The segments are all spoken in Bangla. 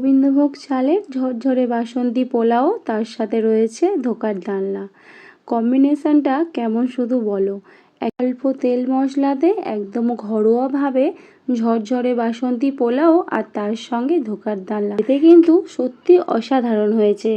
গোবিন্দভোগ চালের ঝরঝরে বাসন্তী পোলাও, তার সাথে রয়েছে ধোকার ডালনা কম্বিনেশনটা কেমন শুধু বলো। অল্প তেল মশলাতে একদম ঘরোয়াভাবে ঝরঝরে বাসন্তী পোলাও আর তার সঙ্গে ধোকার ডালনা এতে কিন্তু সত্যি অসাধারণ হয়েছে।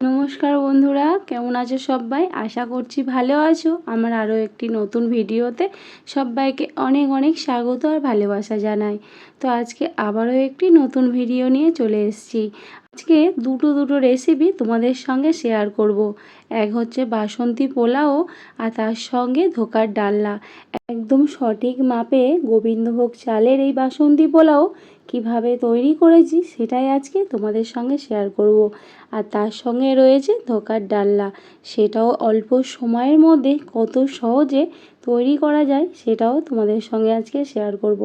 নমস্কার বন্ধুরা, কেমন আছো সবাই? আশা করছি ভালো আছো। আমার আরও একটি নতুন ভিডিওতে সবাইকে অনেক অনেক স্বাগত আর ভালোবাসা জানাই। তো আজকে আবারও একটি নতুন ভিডিও নিয়ে চলে এসেছি। আজকে দুটো দুটো রেসিপি তোমাদের সঙ্গে শেয়ার করব। এক হচ্ছে বাসন্তী পোলাও আর তার সঙ্গে ধোকার ডালনা একদম সঠিক মাপে গোবিন্দভোগ চালের এই বাসন্তী পোলাও কীভাবে তৈরি করেছি সেটাই আজকে তোমাদের সঙ্গে শেয়ার করব। আর তার সঙ্গে রয়েছে ধোকার ডালনা সেটাও অল্প সময়ের মধ্যে কত সহজে তৈরি করা যায় সেটাও তোমাদের সঙ্গে আজকে শেয়ার করব।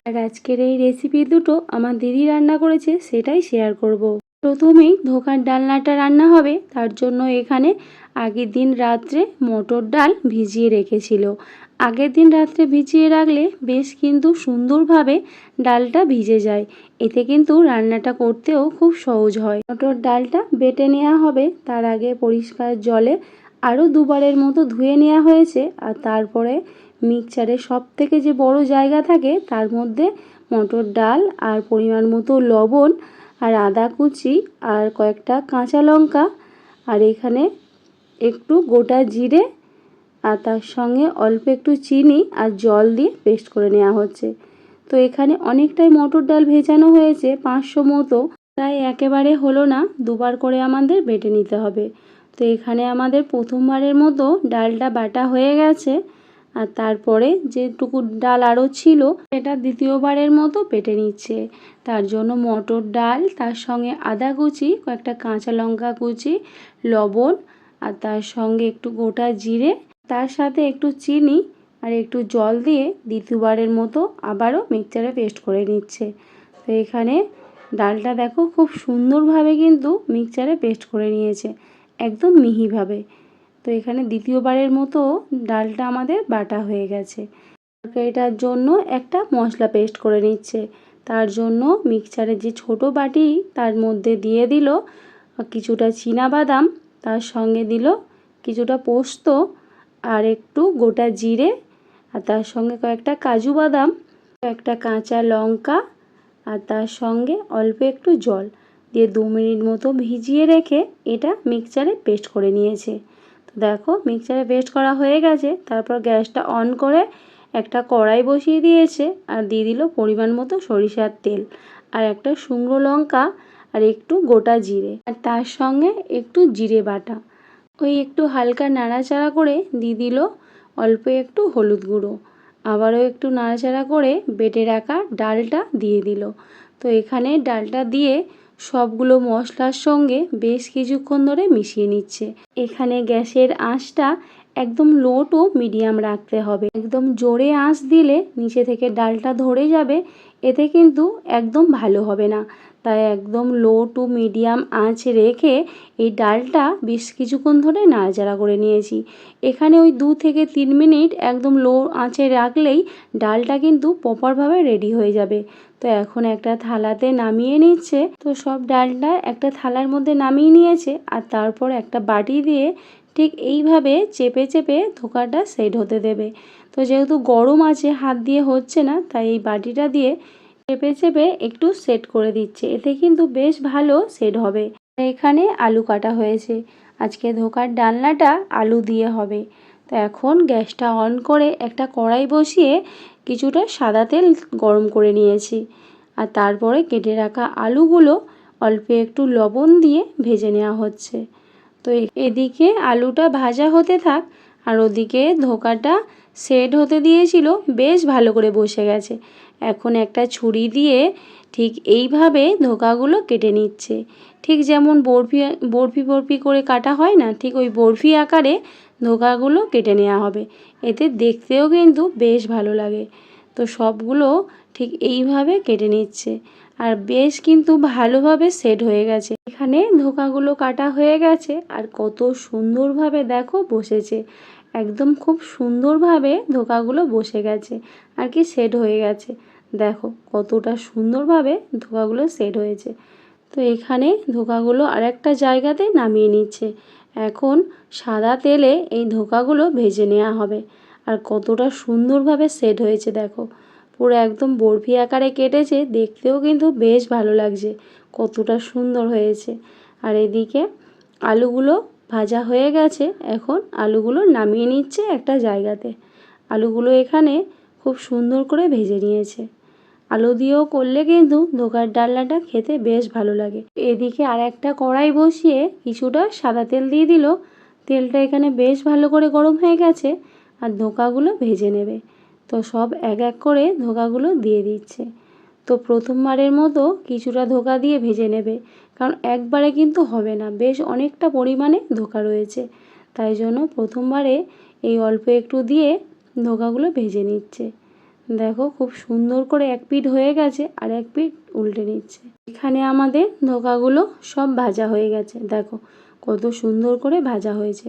আর আজকের এই রেসিপি দুটো আমার দিদি রান্না করেছে সেটাই শেয়ার করব। প্রথমেই ধোকার ডালনাটা রান্না হবে। তার জন্য এখানে আগের দিন রাত্রে মটর ডাল ভিজিয়ে রেখেছিল। আগের দিন রাত্রে ভিজিয়ে রাখলে বেশ কিন্তু সুন্দরভাবে ডালটা ভিজে যায়। এতে কিন্তু রান্নাটা করতেও খুব সহজ হয়। মটর ডালটা বেটে নেওয়া হবে। তার আগে পরিষ্কার জলে আরও দুবারের মতো ধুয়ে নেওয়া হয়েছে। আর তারপরে মিক্সচারে সব থেকে যে বড় জায়গা থাকে, তার মধ্যে মটর ডাল আর পরিমাণ মতো লবণ আর আদা কুচি আর কয়েকটা কাঁচা লঙ্কা আর এখানে একটু গোটা জিরে আর তার সঙ্গে অল্প একটু চিনি আর জল দিয়ে পেস্ট করে নেওয়া হচ্ছে। তো এখানে অনেকটাই মটর ডাল ভেজানো হয়েছে, পাঁচশো মতো। তাই একেবারে হলো না, দুবার করে আমাদের বেটে নিতে হবে। তো এখানে আমাদের প্রথমবারের মতো ডালটা বাটা হয়ে গেছে। আর তারপরে যেটুকু ডাল আরও ছিল, সেটা দ্বিতীয়বারের মতো পেটে নিচ্ছে। তার জন্য মটর ডাল, তার সঙ্গে আদা কুচি, কয়েকটা কাঁচা লঙ্কা কুচি, লবণ, আর তার সঙ্গে একটু গোটা জিরে, তার সাথে একটু চিনি, আর একটু জল দিয়ে দ্বিতীয়বারের মতো আবারও মিক্সচারে পেস্ট করে নিচ্ছে। তো এখানে ডালটা দেখো, খুব সুন্দরভাবে কিন্তু মিক্সচারে পেস্ট করে নিয়েছে, একদম মিহিভাবে। তো এখানে দ্বিতীয়বারের মতো ডালটা আমাদের বাটা হয়ে গেছে। তরকারিটার জন্য একটা মশলা পেস্ট করে নিচ্ছে। তার জন্য মিক্সচারের যে ছোট বাটি তার মধ্যে দিয়ে দিল কিছুটা বাদাম তার সঙ্গে দিল কিছুটা পোস্ত আর একটু গোটা জিরে আর তার সঙ্গে কয়েকটা কাজু বাদাম, কয়েকটা কাঁচা লঙ্কা আর তার সঙ্গে অল্প একটু জল দিয়ে দু মিনিট মতো ভিজিয়ে রেখে এটা মিক্সচারে পেস্ট করে নিয়েছে। দেখো মিক্সারে পেস্ট করা হয়ে গেছে। তারপর গ্যাসটা অন করে একটা কড়াই বসিয়ে দিয়েছে আর দিয়ে দিল পরিমাণ মতো সরিষার তেল আর একটা শুকনো লঙ্কা আর একটু গোটা জিরে আর তার সঙ্গে একটু জিরে বাটা। ওই একটু হালকা নাড়াচাড়া করে দিয়ে দিল অল্প একটু হলুদ গুঁড়ো। আবারও একটু নাড়াচাড়া করে বেটে রাখা ডালটা দিয়ে দিল। তো এখানে ডালটা দিয়ে সবগুলো মশলার সঙ্গে বেশ কিছুক্ষণ ধরে মিশিয়ে নিচ্ছে। এখানে গ্যাসের আঁচটা একদম লো টু মিডিয়াম রাখতে হবে। একদম জোরে আঁচ দিলে নিচে থেকে ডালটা ধরে যাবে, এতে কিন্তু একদম ভালো হবে না। তাই একদম লো টু মিডিয়াম আঁচ রেখে এই ডালটা বেশ কিছুক্ষণ ধরে নাড়াচাড়া করে নিয়েছি। এখানে ওই দু থেকে তিন মিনিট একদম লো আঁচে রাখলেই ডালটা কিন্তু প্রপারভাবে রেডি হয়ে যাবে। তো এখন একটা থালাতে নামিয়ে নিচ্ছে। তো সব ডালটা একটা থালার মধ্যে নামিয়ে নিয়েছে আর তারপর একটা বাটি দিয়ে ঠিক এইভাবে চেপে চেপে ধোকাটা সেট হতে দেবে। তো যেহেতু গরম আছে হাত দিয়ে হচ্ছে না, তাই এই বাটিটা দিয়ে চেপে চেপে একটু সেট করে দিচ্ছে। এতে কিন্তু বেশ ভালো সেট হবে। এখানে আলু কাটা হয়েছে। আজকে ধোকার ডালনাটা আলু দিয়ে হবে। তো এখন গ্যাসটা অন করে একটা কড়াই বসিয়ে কিছুটা সাদা তেল গরম করে নিয়েছি। আর তারপরে কেটে রাখা আলুগুলো অল্প একটু লবণ দিয়ে ভেজে নেওয়া হচ্ছে। তো এদিকে আলুটা ভাজা হতে থাক আর ওদিকে ধোকাটা সেট হতে দিয়েছিল। বেশ ভালো করে বসে গেছে। এখন একটা ছুরি দিয়ে ঠিক এইভাবে ধোকাগুলো কেটে নিচ্ছে। ঠিক যেমন বরফি বরফি বরফি করে কাটা হয় না, ঠিক ওই বরফি আকারে ধোকাগুলো কেটে নেওয়া হবে। এতে দেখতেও কিন্তু বেশ ভালো লাগে। তো সবগুলো ঠিক এইভাবে কেটে নিচ্ছে। আর বেশ কিন্তু ভালোভাবে সেট হয়ে গেছে। এখানে ধোকাগুলো কাটা হয়ে গেছে আর কত সুন্দরভাবে দেখো বসেছে। একদম খুব সুন্দরভাবে ধোকাগুলো বসে গেছে আর কি সেট হয়ে গেছে। দেখো কতটা সুন্দরভাবে ধোকাগুলো সেট হয়েছে। তো এখানে ধোকাগুলো আরেকটা জায়গাতে নামিয়ে নিচ্ছে। এখন সাদা তেলে এই ধোকাগুলো ভেজে নেওয়া হবে। আর কতটা সুন্দরভাবে সেট হয়েছে দেখো। পুরো একদম বরফি আকারে কেটেছে, দেখতেও কিন্তু বেশ ভালো লাগছে। কতটা সুন্দর হয়েছে। আর এদিকে আলুগুলো ভাজা হয়ে গেছে, এখন আলুগুলো নামিয়ে নিচ্ছে একটা জায়গাতে। আলুগুলো এখানে খুব সুন্দর করে ভেজে নিয়েছে। আলু দিয়েও করলে কিন্তু ধোকার ডালনাটা খেতে বেশ ভালো লাগে। এদিকে আর একটা কড়াই বসিয়ে কিছুটা সাদা তেল দিয়ে দিল। তেলটা এখানে বেশ ভালো করে গরম হয়ে গেছে আর ধোকাগুলো ভেজে নেবে। তো সব এক এক করে ধোকাগুলো দিয়ে দিচ্ছে। তো প্রথমবারের মতো কিছুটা ধোকা দিয়ে ভেজে নেবে, কারণ একবারে কিন্তু হবে না, বেশ অনেকটা পরিমাণে ধোকা রয়েছে। তাই জন্য প্রথমবারে এই অল্প একটু দিয়ে ধোকাগুলো ভেজে নিচ্ছে। দেখো খুব সুন্দর করে এক পিঠ হয়ে গেছে আর এক পিঠ উল্টে নিচ্ছে। এখানে আমাদের ধোকাগুলো সব ভাজা হয়ে গেছে। দেখো কত সুন্দর করে ভাজা হয়েছে।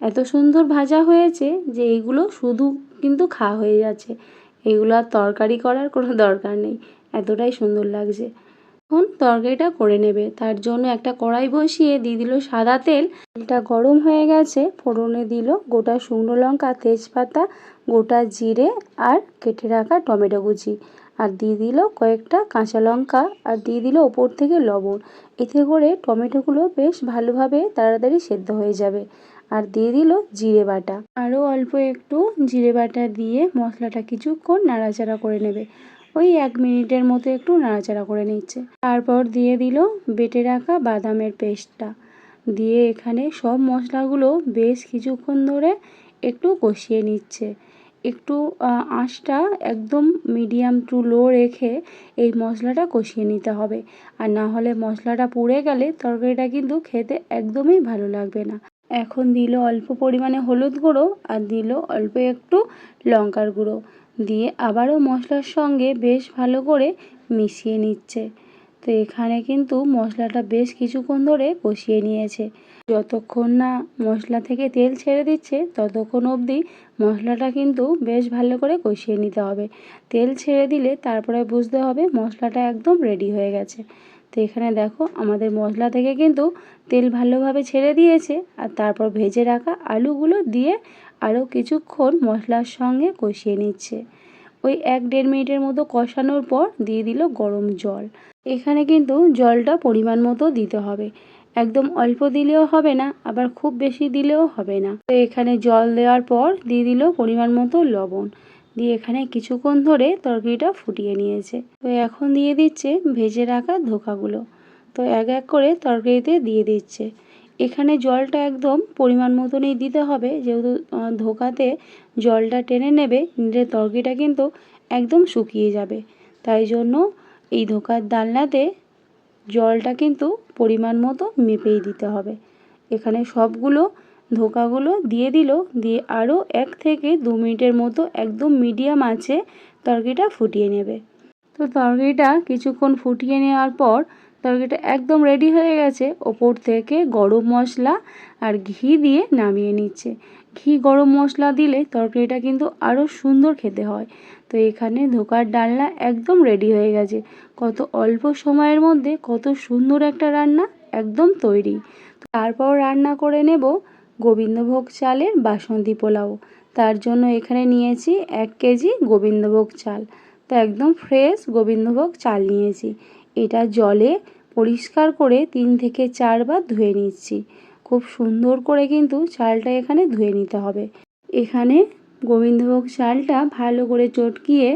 এত সুন্দর ভাজা হয়েছে যে এগুলো শুধু কিন্তু খাওয়া হয়ে যাচ্ছে। এগুলো আর তরকারি করার কোনো দরকার নেই। এতটাই সুন্দর লাগছে। এখন তরকারিটা করে নেবে। তার জন্য একটা কড়াই বসিয়ে দিয়ে দিল সাদা তেল। তেলটা গরম হয়ে গেছে, ফোড়নে দিল গোটা শুকনো লঙ্কা, তেজপাতা, গোটা জিরে আর কেটে রাখা টমেটো কুচি। আর দিয়ে দিল কয়েকটা কাঁচা লঙ্কা আর দিয়ে দিল ওপর থেকে লবণ। এতে করে টমেটোগুলো বেশ ভালোভাবে তাড়াতাড়ি সেদ্ধ হয়ে যাবে। আর দিয়ে দিল জিরে বাটা। আরও অল্প একটু জিরে বাটা দিয়ে মশলাটা কিছুক্ষণ নাড়াচাড়া করে নেবে। ওই এক মিনিটের মতো একটু নাড়াচাড়া করে নিচ্ছে। তারপর দিয়ে দিল বেটে রাখা বাদামের পেস্টটা। দিয়ে এখানে সব মশলাগুলো বেশ কিছুক্ষণ ধরে একটু কষিয়ে নিচ্ছে। একটু আঁচটা একদম মিডিয়াম টু লো রেখে এই মশলাটা কষিয়ে নিতে হবে। আর না হলে মশলাটা পুড়ে গেলে তরকারিটা কিন্তু খেতে একদমই ভালো লাগবে না। এখন দিল অল্প পরিমাণে হলুদ গুঁড়ো আর দিল অল্প একটু লঙ্কার গুঁড়ো। দিয়ে আবারও মশলার সঙ্গে বেশ ভালো করে মিশিয়ে নিচ্ছে। তো এখানে কিন্তু মশলাটা বেশ কিছুক্ষণ ধরে কষিয়ে নিয়েছে। যতক্ষণ না মশলা থেকে তেল ছেড়ে দিচ্ছে, ততক্ষণ অবধি মশলাটা কিন্তু বেশ ভালো করে কষিয়ে নিতে হবে। তেল ছেড়ে দিলে তারপরে বুঝতে হবে মশলাটা একদম রেডি হয়ে গেছে। তো এখানে দেখো আমাদের মশলা থেকে কিন্তু তেল ভালোভাবে ছেড়ে দিয়েছে। আর তারপর ভেজে রাখা আলুগুলো দিয়ে আরও কিছুক্ষণ মশলার সঙ্গে কষিয়ে নিচ্ছে। ওই এক দেড় মিনিটের মতো কষানোর পর দিয়ে দিল গরম জল। এখানে কিন্তু জলটা পরিমাণ মতো দিতে হবে। একদম অল্প দিলেও হবে না, আবার খুব বেশি দিলেও হবে না। তো এখানে জল দেওয়ার পর দিয়ে দিল পরিমাণ মতো লবণ। দিয়ে এখানে কিছুক্ষণ ধরে তরকারিটা ফুটিয়ে নিয়েছে। তো এখন দিয়ে দিচ্ছে ভেজে রাখা ধোকাগুলো। তো এক এক করে তরকারিতে দিয়ে দিচ্ছে। এখানে জলটা একদম পরিমাণ মতনই দিতে হবে। যেহেতু ধোকাতে জলটা টেনে নেবে নিলে তরকারিটা কিন্তু একদম শুকিয়ে যাবে। তাই জন্য এই ধোকার ডালনাতে জলটা কিন্তু পরিমাণ মতো মেপেই দিতে হবে। এখানে সবগুলো ধোকাগুলো দিয়ে দিল, দিয়ে আরও এক থেকে দু মিনিটের মতো একদম মিডিয়াম আছে তরকারিটা ফুটিয়ে নেবে। তো তরকারিটা কিছুক্ষণ ফুটিয়ে নেওয়ার পর তরকারিটা একদম রেডি হয়ে গেছে। ওপর থেকে গরম মশলা আর ঘি দিয়ে নামিয়ে নিচ্ছে। ঘি গরম মশলা দিলে তরকারিটা কিন্তু আরও সুন্দর খেতে হয়। তো এখানে ধোকার ডালনা একদম রেডি হয়ে গেছে। কত অল্প সময়ের মধ্যে কত সুন্দর একটা রান্না একদম তৈরি। তারপর রান্না করে নেব গোবিন্দভোগ চালের বাসন্তী পোলাও। তার জন্য এখানে নিয়েছি এক কেজি গোবিন্দভোগ চাল। তো একদম ফ্রেশ গোবিন্দভোগ চাল নিয়েছি। এটা জলে পরিষ্কার করে তিন থেকে চারবার ধুয়ে নিচ্ছি। খুব সুন্দর করে কিন্তু চালটা এখানে ধুয়ে নিতে হবে। এখানে গোবিন্দভোগ চালটা ভালো করে চটকিয়ে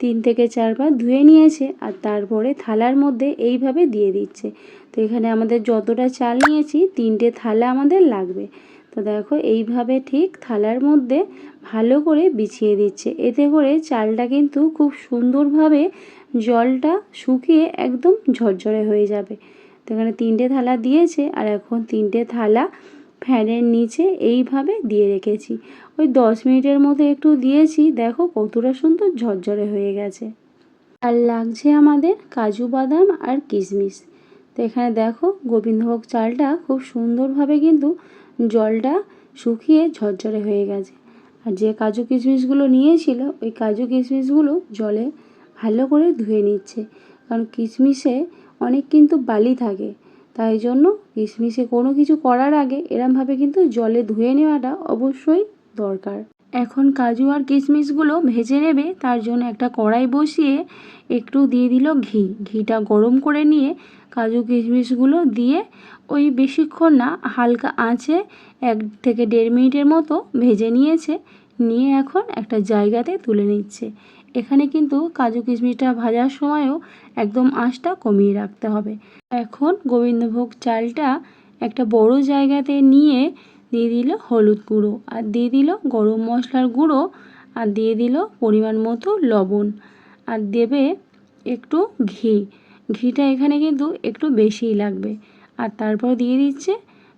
তিন থেকে চারবার ধুয়ে নিয়েছে আর তারপরে থালার মধ্যে এইভাবে দিয়ে দিচ্ছে। তো এখানে আমাদের যতটা চাল নিয়েছি, তিনটে থালা আমাদের লাগবে। তো দেখো এইভাবে ঠিক থালার মধ্যে ভালো করে বিছিয়ে দিচ্ছে। এতে করে চালটা কিন্তু খুব সুন্দরভাবে জলটা শুকিয়ে একদম ঝরঝরে হয়ে যাবে। তো এখানে তিনটে থালা দিয়েছে আর এখন তিনটে থালা ফ্যানের নিচে এইভাবে দিয়ে রেখেছি। ওই দশ মিনিটের মতো একটু দিয়েছি, দেখো কতটা সুন্দর ঝরঝরে হয়ে গেছে। আর লাগছে আমাদের কাজু বাদাম আর কিশমিশ। তো এখানে দেখো গোবিন্দভোগ চালটা খুব সুন্দরভাবে কিন্তু জলটা শুকিয়ে ঝরঝরে হয়ে গেছে। আর যে কাজু কিশমিশগুলো নিয়েছিল, ওই কাজু কিশমিশগুলো জলে ভালো করে ধুয়ে নিচ্ছে। কারণ কিশমিশে অনেক কিন্তু বালি থাকে। তাই জন্য কিশমিশে কোনো কিছু করার আগে এরমভাবে কিন্তু জলে ধুয়ে নেওয়াটা অবশ্যই দরকার। এখন কাজু আর কিশমিশগুলো ভেজে নেবে, তার জন্য একটা কড়াই বসিয়ে একটু দিয়ে দিল ঘি। ঘিটা গরম করে নিয়ে কাজু কিশমিশগুলো দিয়ে ওই বেশিক্ষণ না, হালকা আঁচে এক থেকে দেড় মিনিটের মতো ভেজে নিয়েছে। নিয়ে এখন একটা জায়গাতে তুলে নিচ্ছে। এখানে কিন্তু কাজু কিশমিশটা ভাজার সময়ও একদম আঁচটা কমিয়ে রাখতে হবে। এখন গোবিন্দভোগ চালটা একটা বড় জায়গাতে নিয়ে দিয়ে দিল হলুদ গুঁড়ো আর দিয়ে দিল গরম মশলার গুঁড়ো আর দিয়ে দিল পরিমাণ মতো লবণ আর দেবে একটু ঘি। ঘিটা এখানে কিন্তু একটু বেশিই লাগবে। আর তারপর দিয়ে দিচ্ছে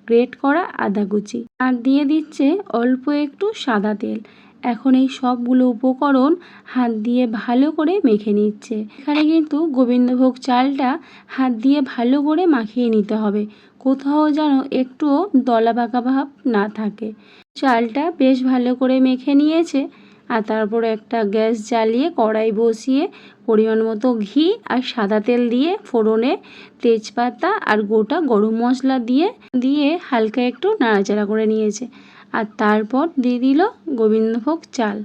গ্রেট করা আদা কুচি। আর দিয়ে দিচ্ছে অল্প একটু সাদা তেল। এখন এই সবগুলো উপকরণ হাত দিয়ে ভালো করে মেখে নিচ্ছে। এখানে কিন্তু গোবিন্দভোগ চালটা হাত দিয়ে ভালো করে মাখিয়ে নিতে হবে। কোথাও যেন একটুও দলা পাকা ভাব না থাকে। চালটা বেশ ভালো করে মেখে নিয়েছে আর তারপর একটা গ্যাস জ্বালিয়ে কড়াই বসিয়ে পরিমাণ মতো ঘি আর সাদা তেল দিয়ে ফোড়নে তেজপাতা আর গোটা গরম মশলা দিয়ে দিয়ে হালকা একটু নাড়াচাড়া করে নিয়েছে। আর তারপর দিয়ে দিল গোবিন্দভোগ চাল।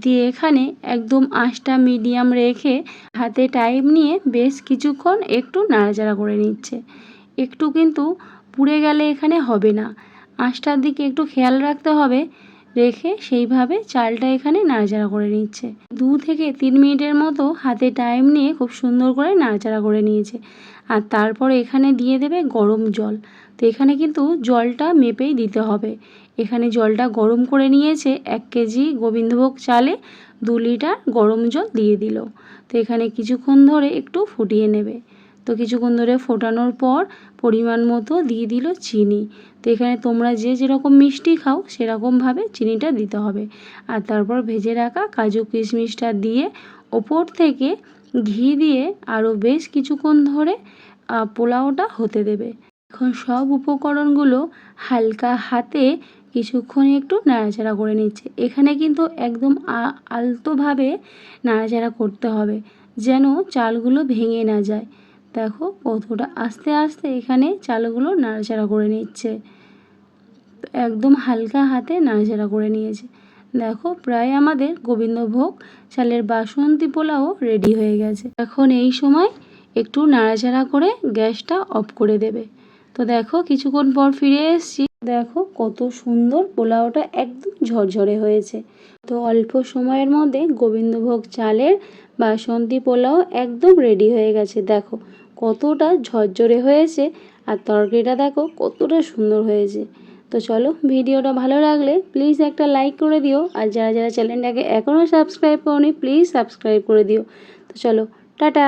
দিয়ে এখানে একদম আঁচটা মিডিয়াম রেখে হাতে টাইম নিয়ে বেশ কিছুক্ষণ একটু নাড়াচাড়া করে নিচ্ছে। একটু কিন্তু পুড়ে গেলে এখানে হবে না। আঁচটার দিকে একটু খেয়াল রাখতে হবে, রেখে সেইভাবে চালটা এখানে নাড়াচাড়া করে নিচ্ছে। দু থেকে তিন মিনিটের মতো হাতে টাইম নিয়ে খুব সুন্দর করে নাড়াচাড়া করে নিয়েছে। আর তারপর এখানে দিয়ে দেবে গরম জল। তো এখানে কিন্তু জলটা মেপেই দিতে হবে। এখানে জলটা গরম করে নিয়েছে এক কেজি গোবিন্দভোগ চালে দু লিটার গরম জল দিয়ে দিল। তো এখানে কিছুক্ষণ ধরে একটু ফুটিয়ে নেবে। তো কিছুক্ষণ ধরে ফোটানোর পর পরিমাণ মতো দিয়ে দিল চিনি। তো এখানে তোমরা যে যেরকম মিষ্টি খাও সেরকমভাবে চিনিটা দিতে হবে। আর তারপর ভেজে রাখা কাজু কিশমিশটা দিয়ে ওপর থেকে ঘি দিয়ে আরও বেশ কিছুক্ষণ ধরে পোলাওটা হতে দেবে। এখন সব উপকরণগুলো হালকা হাতে কিছুক্ষণ একটু নাড়াচাড়া করে নিচ্ছে। এখানে কিন্তু একদম আলতোভাবে নাড়াচাড়া করতে হবে, যেন চালগুলো ভেঙে না যায়। দেখো কতটা আস্তে আস্তে এখানে চালগুলো নাড়াচাড়া করে নিচ্ছে। একদম হালকা হাতে নাড়াচাড়া করে নিয়েছে। দেখো প্রায় আমাদের গোবিন্দভোগ চালের বাসন্তী পোলাও রেডি হয়ে গেছে। এখন এই সময় একটু নাড়াচাড়া করে গ্যাসটা অফ করে দেবে। তো দেখো কিছুক্ষণ পর ফিরে এসছি। দেখো কত সুন্দর পোলাওটা একদম ঝরঝরে হয়েছে। তো অল্প সময়ের মধ্যে গোবিন্দভোগ চালের বাসন্তী পোলাও একদম রেডি হয়ে গেছে। দেখো কতটা ঝরঝরে হয়েছে আর তরকারিটা দেখো কতটা সুন্দর হয়েছে। তো চলো ভিডিওটা ভালো লাগলে প্লিজ একটা লাইক করে দিও। আর যারা যারা চ্যানেলটাকে এখনও সাবস্ক্রাইব করনি প্লিজ সাবস্ক্রাইব করে দিও। তো চলো, টাটা!